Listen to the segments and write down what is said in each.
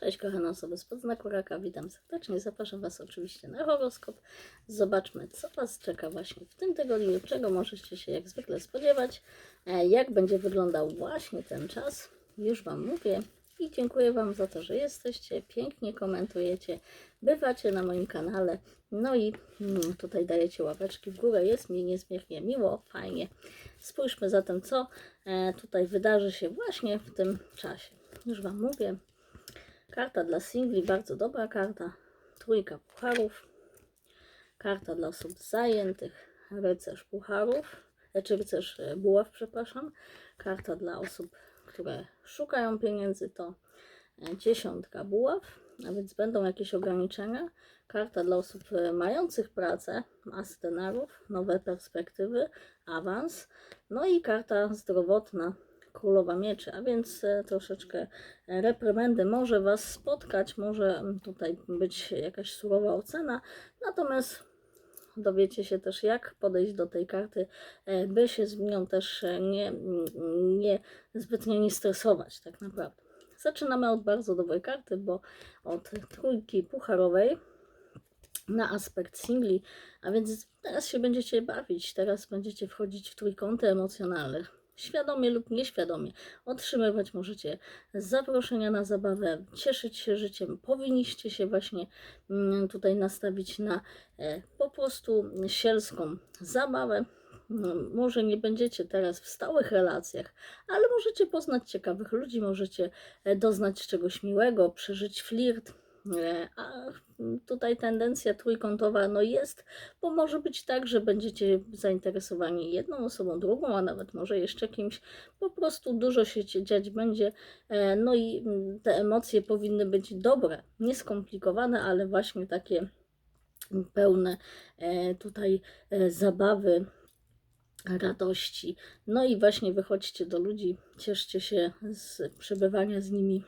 Cześć kochane osoby z podznaku raka, witam serdecznie, zapraszam Was oczywiście na horoskop. Zobaczmy, co Was czeka właśnie w tym tygodniu, czego możecie się jak zwykle spodziewać, e, jak będzie wyglądał właśnie ten czas, już Wam mówię i dziękuję Wam za to, że jesteście, pięknie komentujecie, bywacie na moim kanale, no i mm, tutaj dajecie łapeczki w górę, jest mi niezmiernie miło, fajnie. Spójrzmy zatem, co e, tutaj wydarzy się właśnie w tym czasie. Już Wam mówię, Karta dla singli, bardzo dobra karta. Trójka pucharów. Karta dla osób zajętych, rycerz pucharów, czy rycerz e, buław, przepraszam. Karta dla osób, które szukają pieniędzy to e, dziesiątka buław, a więc będą jakieś ograniczenia. Karta dla osób e, mających pracę, as denarów, nowe perspektywy, awans. No i karta zdrowotna, królowa mieczy, a więc e, troszeczkę reprymendy może Was spotkać, może mm, tutaj być jakaś surowa ocena, natomiast dowiecie się też jak podejść do tej karty, e, by się z nią też e, nie, nie zbytnio nie stresować tak naprawdę. Zaczynamy od bardzo dobrej karty, bo od trójki pucharowej na aspekt singli, a więc teraz się będziecie bawić, teraz będziecie wchodzić w trójkąty emocjonalne. Świadomie lub nieświadomie otrzymywać możecie zaproszenia na zabawę, cieszyć się życiem. Powinniście się właśnie mm, tutaj nastawić na e, po prostu sielską zabawę. Mm, Może nie będziecie teraz w stałych relacjach, ale możecie poznać ciekawych ludzi, możecie e, doznać czegoś miłego, przeżyć flirt. E, A tutaj tendencja trójkątowa no jest, bo może być tak, że będziecie zainteresowani jedną osobą, drugą, a nawet może jeszcze kimś. Po prostu dużo się dziać będzie. E, No i mm, te emocje powinny być dobre, nieskomplikowane, ale właśnie takie pełne e, tutaj zabawy, radości. No i właśnie wychodźcie do ludzi, cieszcie się z przebywania z nimi,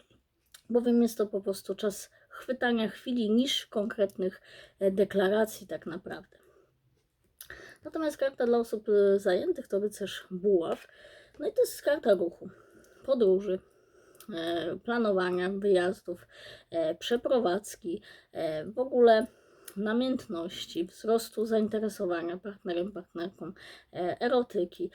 bowiem jest to po prostu czas chwytania chwili niż konkretnych e, deklaracji tak naprawdę. Natomiast karta dla osób e, zajętych to rycerz buław. No i to jest karta ruchu, podróży, e, planowania wyjazdów, przeprowadzki, w ogóle namiętności, wzrostu zainteresowania partnerem, partnerką, erotyki.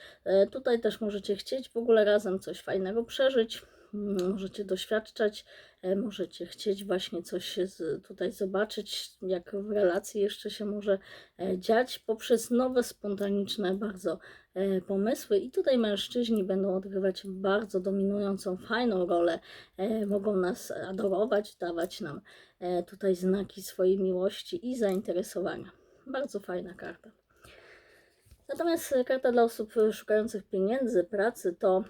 Tutaj też możecie chcieć w ogóle razem coś fajnego przeżyć, możecie doświadczać, e, możecie chcieć właśnie coś tutaj zobaczyć, jak w relacji jeszcze się może e, dziać poprzez nowe, spontaniczne bardzo e, pomysły. I tutaj mężczyźni będą odgrywać bardzo dominującą, fajną rolę, mogą nas adorować, dawać nam tutaj znaki swojej miłości i zainteresowania. Bardzo fajna karta. Natomiast karta dla osób szukających pieniędzy, pracy to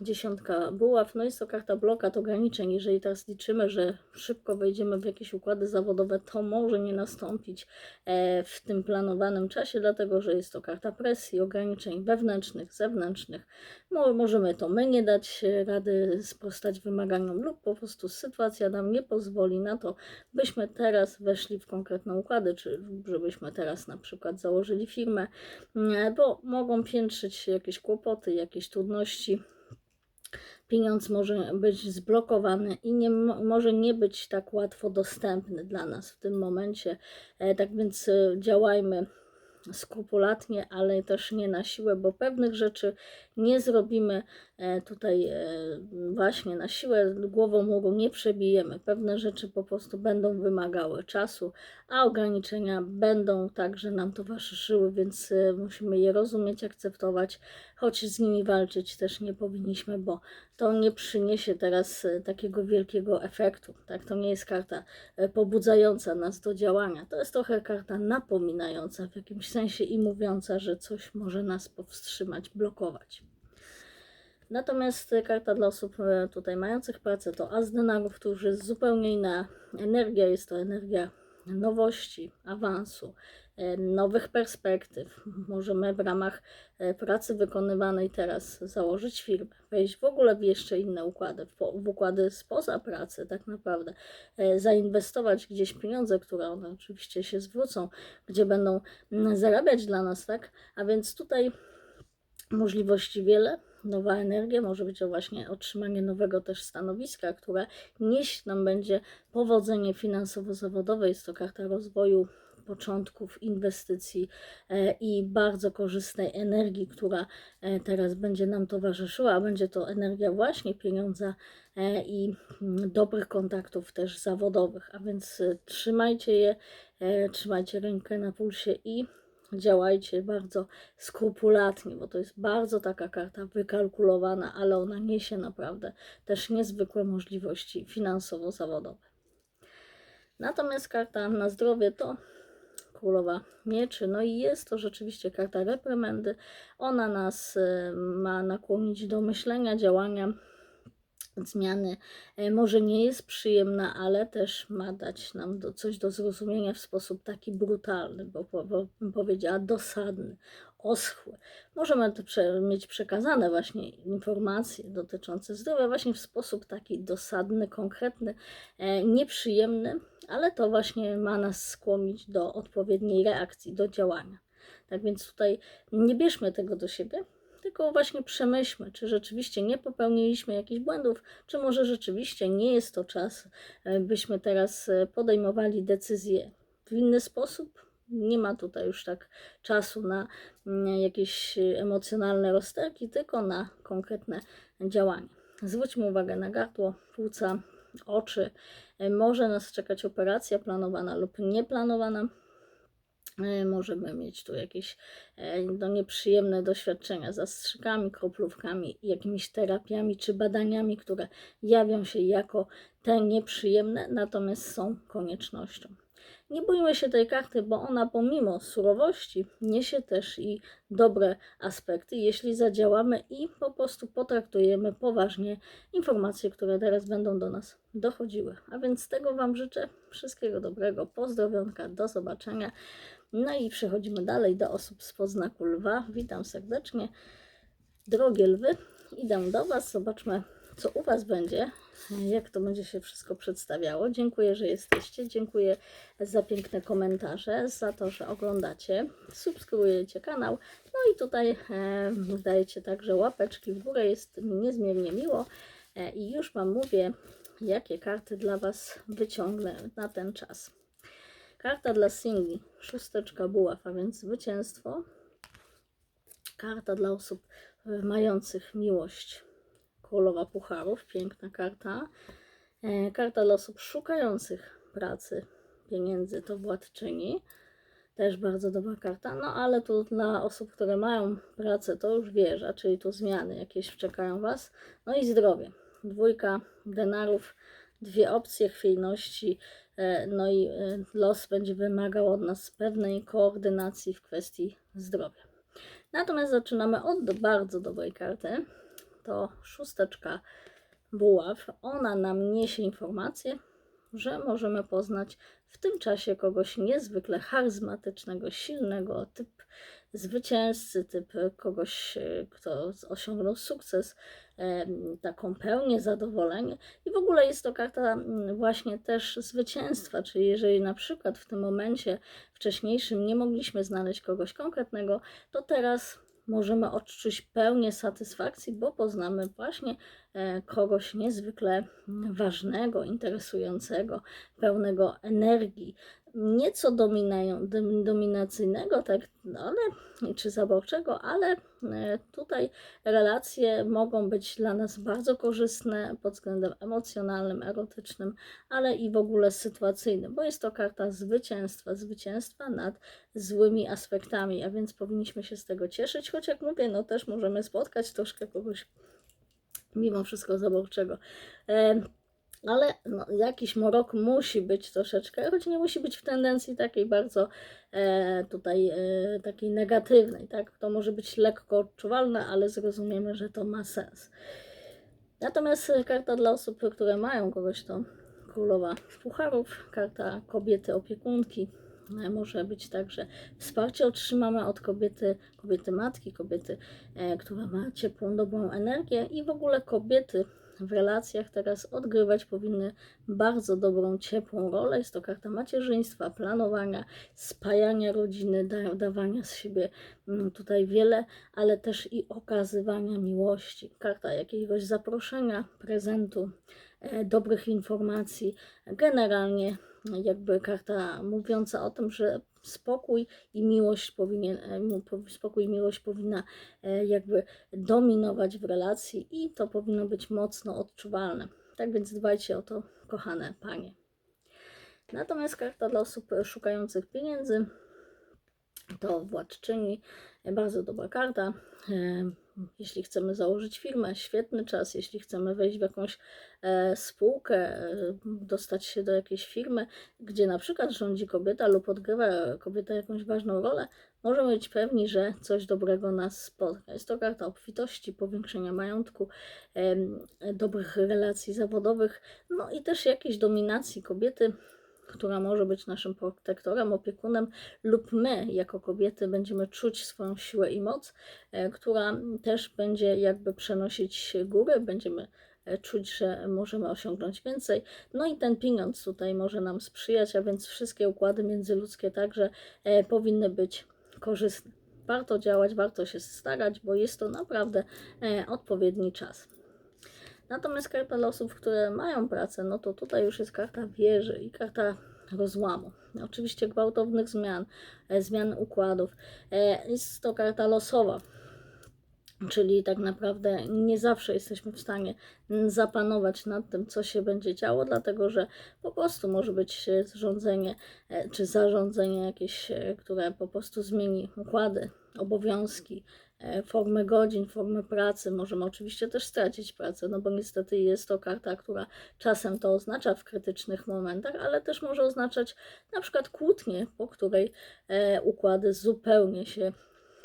dziesiątka buław. No jest to karta blokad, ograniczeń. Jeżeli teraz liczymy, że szybko wejdziemy w jakieś układy zawodowe, to może nie nastąpić e, w tym planowanym czasie, dlatego że jest to karta presji, ograniczeń wewnętrznych, zewnętrznych. Mo- możemy to my nie dać e, rady sprostać wymaganiom lub po prostu sytuacja nam nie pozwoli na to, byśmy teraz weszli w konkretne układy, czy żebyśmy teraz na przykład założyli firmę, nie, bo mogą piętrzyć się jakieś kłopoty, jakieś trudności. Pieniądz może być zblokowany i nie, mo- może nie być tak łatwo dostępny dla nas w tym momencie. E, tak więc e, działajmy skrupulatnie, ale też nie na siłę, bo pewnych rzeczy nie zrobimy tutaj e, właśnie na siłę, głową muru nie przebijemy. Pewne rzeczy po prostu będą wymagały czasu, a ograniczenia będą także nam towarzyszyły, więc e, musimy je rozumieć, akceptować, choć z nimi walczyć też nie powinniśmy, bo to nie przyniesie teraz e, takiego wielkiego efektu. Tak? To nie jest karta e, pobudzająca nas do działania. To jest trochę karta napominająca w jakimś sensie i mówiąca, że coś może nas powstrzymać, blokować. Natomiast karta dla osób e, tutaj mających pracę to as denarów, to już jest zupełnie inna energia. Jest to energia nowości, awansu, e, nowych perspektyw. Możemy w ramach e, pracy wykonywanej teraz założyć firmę, wejść w ogóle w jeszcze inne układy, w, układy spoza pracy tak naprawdę, zainwestować gdzieś pieniądze, które one oczywiście się zwrócą, gdzie będą zarabiać dla nas, tak? A więc tutaj możliwości wiele, nowa energia, może być to właśnie otrzymanie nowego też stanowiska, które nieść nam będzie powodzenie finansowo-zawodowe. Jest to karta rozwoju początków inwestycji e, i bardzo korzystnej energii, która e, teraz będzie nam towarzyszyła, będzie to energia właśnie pieniądza e, i mm, dobrych kontaktów też zawodowych. A więc trzymajcie je, trzymajcie rękę na pulsie i działajcie bardzo skrupulatnie, bo to jest bardzo taka karta wykalkulowana, ale ona niesie naprawdę też niezwykłe możliwości finansowo-zawodowe. Natomiast karta na zdrowie to królowa mieczy. No i jest to rzeczywiście karta reprymendy. Ona nas e, ma nakłonić do myślenia, działania, zmiany. E, Może nie jest przyjemna, ale też ma dać nam do, coś do zrozumienia w sposób taki brutalny, bo, bo, bym powiedziała dosadny, oschły. Możemy prze, mieć przekazane właśnie informacje dotyczące zdrowia właśnie w sposób taki dosadny, konkretny, e, nieprzyjemny, ale to właśnie ma nas skłonić do odpowiedniej reakcji, do działania. Tak więc tutaj nie bierzmy tego do siebie, tylko właśnie przemyślmy, czy rzeczywiście nie popełniliśmy jakichś błędów, czy może rzeczywiście nie jest to czas, e, byśmy teraz e, podejmowali decyzje w inny sposób. Nie ma tutaj już tak czasu na mm, jakieś e, emocjonalne rozterki, tylko na konkretne działanie. Zwróćmy uwagę na gardło, płuca, oczy. Może nas czekać operacja planowana lub nieplanowana. Możemy mieć tu jakieś e, no, nieprzyjemne doświadczenia z zastrzykami, kroplówkami, jakimiś terapiami czy badaniami, które jawią się jako te nieprzyjemne, natomiast są koniecznością. Nie bójmy się tej karty, bo ona pomimo surowości niesie też i dobre aspekty, jeśli zadziałamy i po prostu potraktujemy poważnie informacje, które teraz będą do nas dochodziły. A więc tego Wam życzę wszystkiego dobrego, pozdrowionka, do zobaczenia. No i przechodzimy dalej do osób z poznaku lwa. Witam serdecznie. Drogie lwy, idę do Was, zobaczmy co u Was będzie, jak to będzie się wszystko przedstawiało. Dziękuję, że jesteście. Dziękuję za piękne komentarze, za to, że oglądacie, subskrybujecie kanał. No i tutaj e, dajecie także łapeczki w górę. Jest mi niezmiernie miło. E, I już Wam mówię, jakie karty dla Was wyciągnę na ten czas. Karta dla singli, szósteczka buław, a więc zwycięstwo. Karta dla osób mających miłość, królowa pucharów, piękna karta. E, karta dla osób szukających pracy, pieniędzy, to władczyni. Też bardzo dobra karta, no ale tu dla osób, które mają pracę, to już wieża, czyli tu zmiany jakieś czekają Was. No i zdrowie. Dwójka denarów, dwie opcje chwiejności, e, no i e, los będzie wymagał od nas pewnej koordynacji w kwestii zdrowia. Natomiast zaczynamy od bardzo dobrej karty. To szósteczka buław. Ona nam niesie informację, że możemy poznać w tym czasie kogoś niezwykle charyzmatycznego, silnego, typ zwycięzcy, typ kogoś, e, kto osiągnął sukces, em, taką pełnię, zadowolenie. I w ogóle jest to karta właśnie też zwycięstwa, czyli jeżeli na przykład w tym momencie wcześniejszym nie mogliśmy znaleźć kogoś konkretnego, to teraz możemy odczuć pełnię satysfakcji, bo poznamy właśnie e, kogoś niezwykle ważnego, interesującego, pełnego energii, nieco dominacyjnego, tak, no ale, czy zaborczego, ale e, tutaj relacje mogą być dla nas bardzo korzystne pod względem emocjonalnym, erotycznym, ale i w ogóle sytuacyjnym, bo jest to karta zwycięstwa, zwycięstwa nad złymi aspektami, a więc powinniśmy się z tego cieszyć, choć jak mówię, no też możemy spotkać troszkę kogoś mimo wszystko zaborczego. Ale no, jakiś morok musi być troszeczkę, choć nie musi być w tendencji takiej bardzo e, tutaj e, takiej negatywnej, tak? To może być lekko odczuwalne, ale zrozumiemy, że to ma sens. Natomiast e, karta dla osób, które mają kogoś, to królowa pucharów, karta kobiety opiekunki. E, Może być tak, że wsparcie otrzymamy od kobiety, kobiety matki, kobiety, e, która ma ciepłą, dobrą energię i w ogóle kobiety w relacjach teraz odgrywać powinny bardzo dobrą, ciepłą rolę. Jest to karta macierzyństwa, planowania, spajania rodziny, da, dawania z siebie mm, tutaj wiele, ale też i okazywania miłości. Karta jakiegoś zaproszenia, prezentu, e, dobrych informacji. Generalnie jakby karta mówiąca o tym, że spokój i miłość powinien, e, spokój i miłość powinna e, jakby dominować w relacji i to powinno być mocno odczuwalne. Tak więc dbajcie o to, kochane panie. Natomiast karta dla osób szukających pieniędzy to władczyni, e, bardzo dobra karta. Jeśli chcemy założyć firmę, świetny czas. Jeśli chcemy wejść w jakąś e, spółkę, e, dostać się do jakiejś firmy, gdzie na przykład rządzi kobieta lub odgrywa kobieta jakąś ważną rolę, możemy być pewni, że coś dobrego nas spotka. Jest to karta obfitości, powiększenia majątku, dobrych relacji zawodowych, no i też jakiejś dominacji kobiety, która może być naszym protektorem, opiekunem, lub my, jako kobiety, będziemy czuć swoją siłę i moc, e, która też będzie jakby przenosić górę, będziemy e, czuć, że możemy osiągnąć więcej. No i ten pieniądz tutaj może nam sprzyjać, a więc wszystkie układy międzyludzkie także e, powinny być korzystne. Warto działać, warto się starać, bo jest to naprawdę odpowiedni czas. Natomiast karta dla osób, które mają pracę, no to tutaj już jest karta wieży i karta rozłamu. Oczywiście gwałtownych zmian, e, zmian układów. E, Jest to karta losowa, czyli tak naprawdę nie zawsze jesteśmy w stanie zapanować nad tym, co się będzie działo, dlatego że po prostu może być zrządzenie e, czy zarządzenie jakieś, e, które po prostu zmieni układy, obowiązki, e, formę godzin, formę pracy. Możemy oczywiście też stracić pracę, no bo niestety jest to karta, która czasem to oznacza w krytycznych momentach, ale też może oznaczać na przykład kłótnię, po której układy zupełnie się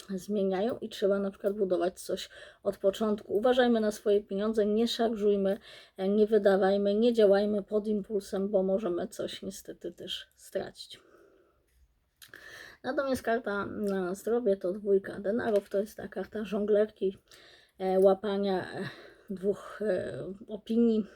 zmieniają i trzeba na przykład budować coś od początku. Uważajmy na swoje pieniądze, nie szarżujmy, e, nie wydawajmy, nie działajmy pod impulsem, bo możemy coś niestety też stracić. Natomiast karta na zdrowie to dwójka denarów, to jest ta karta żonglerki, e, łapania e, dwóch opinii,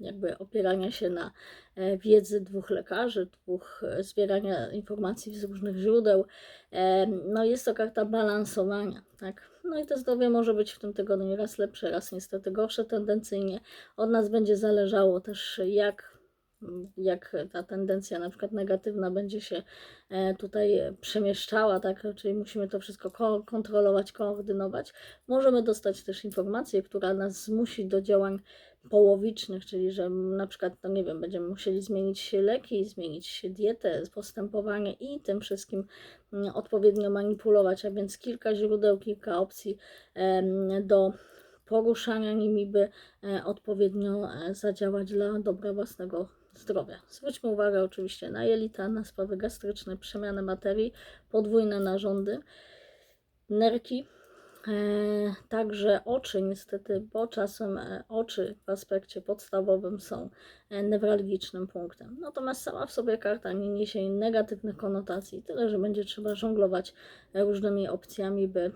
jakby opierania się na e, wiedzy dwóch lekarzy, dwóch e, zbierania informacji z różnych źródeł. E, No jest to karta balansowania, tak. No i to zdrowie może być w tym tygodniu raz lepsze, raz niestety gorsze tendencyjnie. Od nas będzie zależało też jak jak ta tendencja na przykład negatywna będzie się tutaj przemieszczała, tak, czyli musimy to wszystko ko- kontrolować, koordynować. Możemy dostać też informację, która nas zmusi do działań połowicznych, czyli że na przykład, no nie wiem, będziemy musieli zmienić leki, zmienić dietę, postępowanie i tym wszystkim mm, odpowiednio manipulować, a więc kilka źródeł, kilka opcji do poruszania nimi, by e, odpowiednio e, zadziałać dla dobra własnego zdrowia. Zwróćmy uwagę oczywiście na jelita, na sprawy gastryczne, przemianę materii, podwójne narządy, nerki, także oczy niestety, bo czasem e, oczy w aspekcie podstawowym są e, newralgicznym punktem. Natomiast sama w sobie karta nie niesie negatywnych konotacji, tyle że będzie trzeba żonglować e, różnymi opcjami, by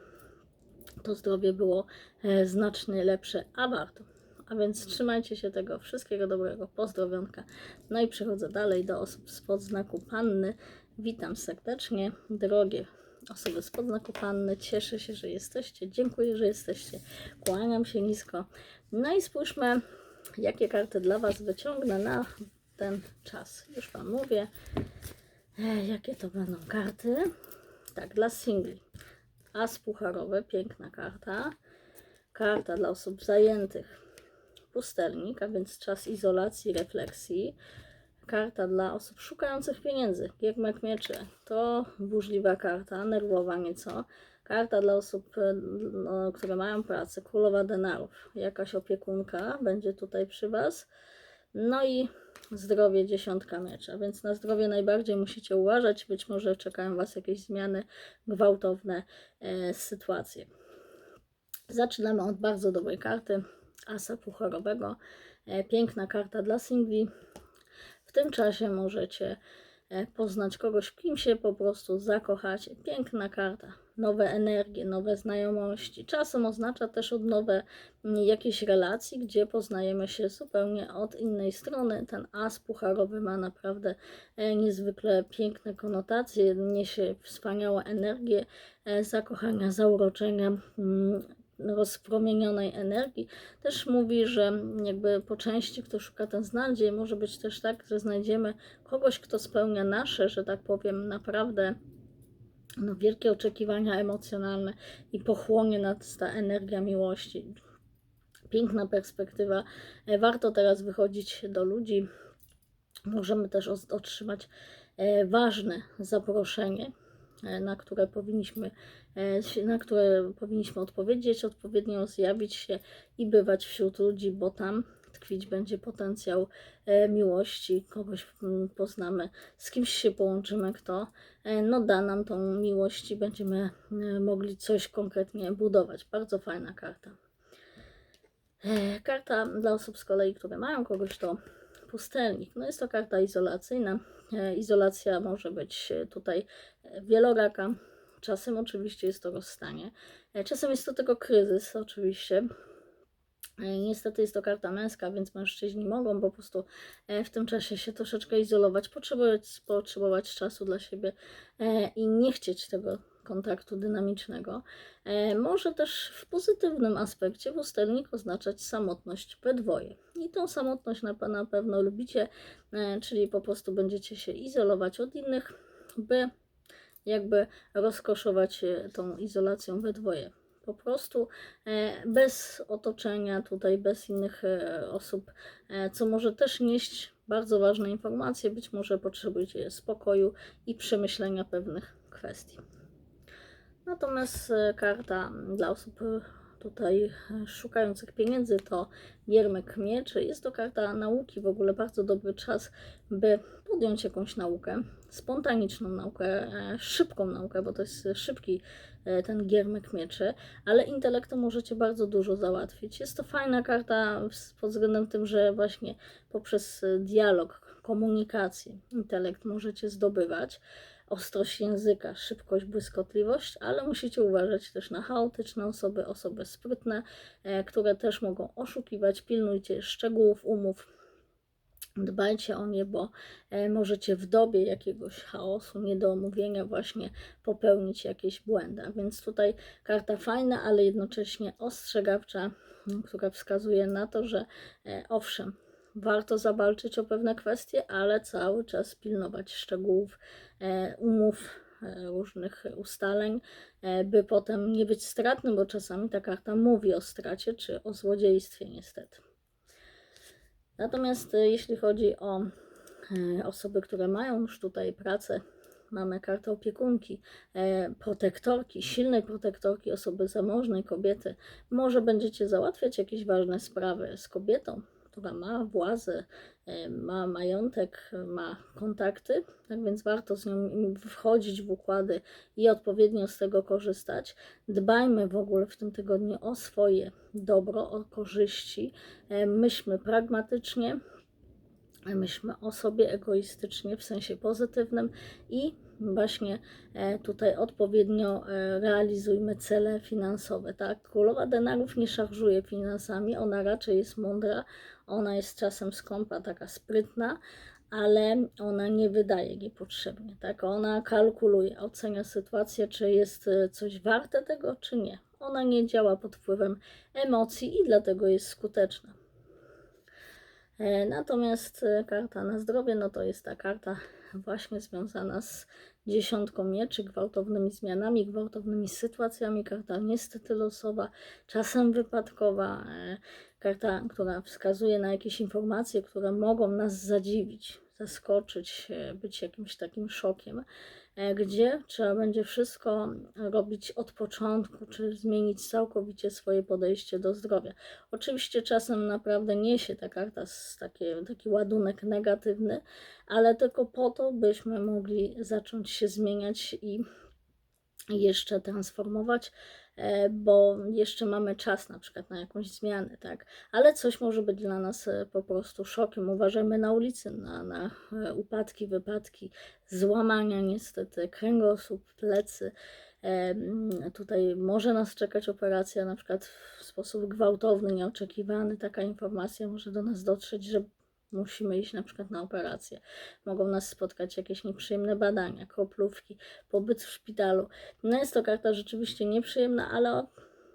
to zdrowie było e, znacznie lepsze, a warto. A więc trzymajcie się tego. Wszystkiego dobrego. Pozdrowionka. No i przechodzę dalej do osób spod znaku Panny. Witam serdecznie, drogie osoby spod znaku Panny. Cieszę się, że jesteście. Dziękuję, że jesteście. Kłaniam się nisko. No i spójrzmy, jakie karty dla Was wyciągnę na ten czas. Już Wam mówię, e, jakie to będą karty. Tak, dla singli. As pucharowy, piękna karta. Karta dla osób zajętych. Pustelnik, a więc czas izolacji, refleksji. Karta dla osób szukających pieniędzy. Giermek mieczy. To burzliwa karta, nerwowa nieco. Karta dla osób, e, no, które mają pracę. Królowa denarów. Jakaś opiekunka będzie tutaj przy Was. No i zdrowie dziesiątka miecza, więc na zdrowie najbardziej musicie uważać. Być może czekają Was jakieś zmiany, gwałtowne e, sytuacje. Zaczynamy od bardzo dobrej karty, asa pucharowego. E, piękna karta dla singli. Tym czasie możecie e, poznać kogoś, w kim się po prostu zakochacie. Piękna karta. nowe energie, nowe znajomości. Czasem oznacza też odnowę mm, jakiejś relacji, gdzie poznajemy się zupełnie od innej strony. Ten as pucharowy ma naprawdę e, niezwykle piękne konotacje, niesie wspaniałe energie e, zakochania, zauroczenia. Rozpromienionej energii. Też mówi, że jakby po części kto szuka, ten znajdzie. Może być też tak, że znajdziemy kogoś, kto spełnia nasze, że tak powiem, naprawdę no, wielkie oczekiwania emocjonalne i pochłonie nas ta energia miłości. Piękna perspektywa. E, Warto teraz wychodzić do ludzi. Możemy też otrzymać e, ważne zaproszenie, na które powinniśmy, e, na które powinniśmy odpowiedzieć, odpowiednio zjawić się i bywać wśród ludzi, bo tam tkwić będzie potencjał e, miłości, kogoś mm, poznamy, z kimś się połączymy, kto e, no, da nam tą miłość i będziemy e, mogli coś konkretnie budować. Bardzo fajna karta. E, Karta dla osób z kolei, które mają kogoś, to pustelnik. No jest to karta izolacyjna. E, Izolacja może być e, tutaj e, wieloraka. Czasem oczywiście jest to rozstanie. Czasem jest to tylko kryzys, oczywiście. E, Niestety jest to karta męska, więc mężczyźni mogą po prostu e, w tym czasie się troszeczkę izolować, potrzebować, potrzebować czasu dla siebie e, i nie chcieć tego kontaktu dynamicznego. Może też w pozytywnym aspekcie pustelnik oznaczać samotność we dwoje. I tą samotność na, na pewno lubicie, czyli po prostu będziecie się izolować od innych, by jakby rozkoszować tą izolacją we dwoje. Po prostu e, bez otoczenia, tutaj bez innych e, osób, e, co może też nieść bardzo ważne informacje. Być może potrzebujecie spokoju i przemyślenia pewnych kwestii. Natomiast karta dla osób tutaj e, szukających pieniędzy to Giermek Mieczy. Jest to karta nauki, w ogóle bardzo dobry czas, by podjąć jakąś naukę, spontaniczną naukę, e, szybką naukę, bo to jest szybki e, ten Giermek Mieczy, ale intelektem możecie bardzo dużo załatwić. Jest to fajna karta pod względem tym, że właśnie poprzez dialog, komunikację, intelekt możecie zdobywać ostrość języka, szybkość, błyskotliwość, ale musicie uważać też na chaotyczne osoby, osoby sprytne, e, które też mogą oszukiwać. Pilnujcie szczegółów umów. Dbajcie o nie, bo e, możecie w dobie jakiegoś chaosu, niedomówienia właśnie popełnić jakieś błędy. Więc tutaj karta fajna, ale jednocześnie ostrzegawcza, która wskazuje na to, że e, owszem, warto zawalczyć o pewne kwestie, ale cały czas pilnować szczegółów e, umów, e, różnych ustaleń, e, by potem nie być stratnym, bo czasami ta karta mówi o stracie czy o złodziejstwie, niestety. Natomiast jeśli chodzi o osoby, które mają już tutaj pracę, mamy kartę opiekunki, protektorki, silnej protektorki, osoby zamożnej, kobiety. Może będziecie załatwiać jakieś ważne sprawy z kobietą, która ma władzę, e, ma majątek, ma kontakty, tak więc warto z nią wchodzić w układy i odpowiednio z tego korzystać. Dbajmy w ogóle w tym tygodniu o swoje dobro, o korzyści. E, Myślmy pragmatycznie, myślmy o sobie egoistycznie w sensie pozytywnym i właśnie e, tutaj odpowiednio e, realizujmy cele finansowe. Tak? Królowa denarów nie szarżuje finansami, ona raczej jest mądra, ona jest czasem skąpa, taka sprytna, ale ona nie wydaje niepotrzebnie. Tak? Ona kalkuluje, ocenia sytuację, czy jest e, coś warte tego, czy nie. Ona nie działa pod wpływem emocji i dlatego jest skuteczna. E, Natomiast e, karta na zdrowie, no to jest ta karta właśnie związana z dziesiątką mieczy, gwałtownymi zmianami, gwałtownymi sytuacjami. Karta niestety losowa, czasem wypadkowa. e, Karta, która wskazuje na jakieś informacje, które mogą nas zadziwić, zaskoczyć, być jakimś takim szokiem, gdzie trzeba będzie wszystko robić od początku, czy zmienić całkowicie swoje podejście do zdrowia. Oczywiście czasem naprawdę niesie ta karta z taki ładunek negatywny, ale tylko po to, byśmy mogli zacząć się zmieniać i jeszcze transformować, e, bo jeszcze mamy czas na przykład na jakąś zmianę, tak? Ale coś może być dla nas e, po prostu szokiem. Uważajmy na ulicy, na, na e, upadki, wypadki, złamania niestety, kręgosłup, plecy. tutaj może nas czekać operacja na przykład w sposób gwałtowny, nieoczekiwany. Taka informacja może do nas dotrzeć, że musimy iść na przykład na operację. Mogą nas spotkać jakieś nieprzyjemne badania, kroplówki, pobyt w szpitalu. No jest to karta rzeczywiście nieprzyjemna, ale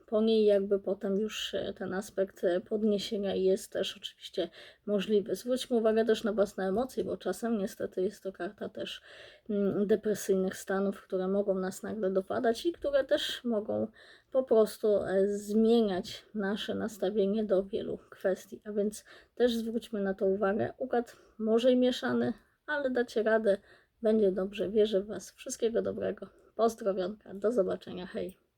po niej jakby potem już e, ten aspekt e, podniesienia jest też oczywiście możliwy. Zwróćmy uwagę też na własne emocje, bo czasem niestety jest to karta też mm, depresyjnych stanów, które mogą nas nagle dopadać i które też mogą po prostu e, zmieniać nasze nastawienie do wielu kwestii. A więc też zwróćmy na to uwagę. Układ może i mieszany, ale dacie radę, będzie dobrze. Wierzę w Was. Wszystkiego dobrego. Pozdrowionka. Do zobaczenia. Hej.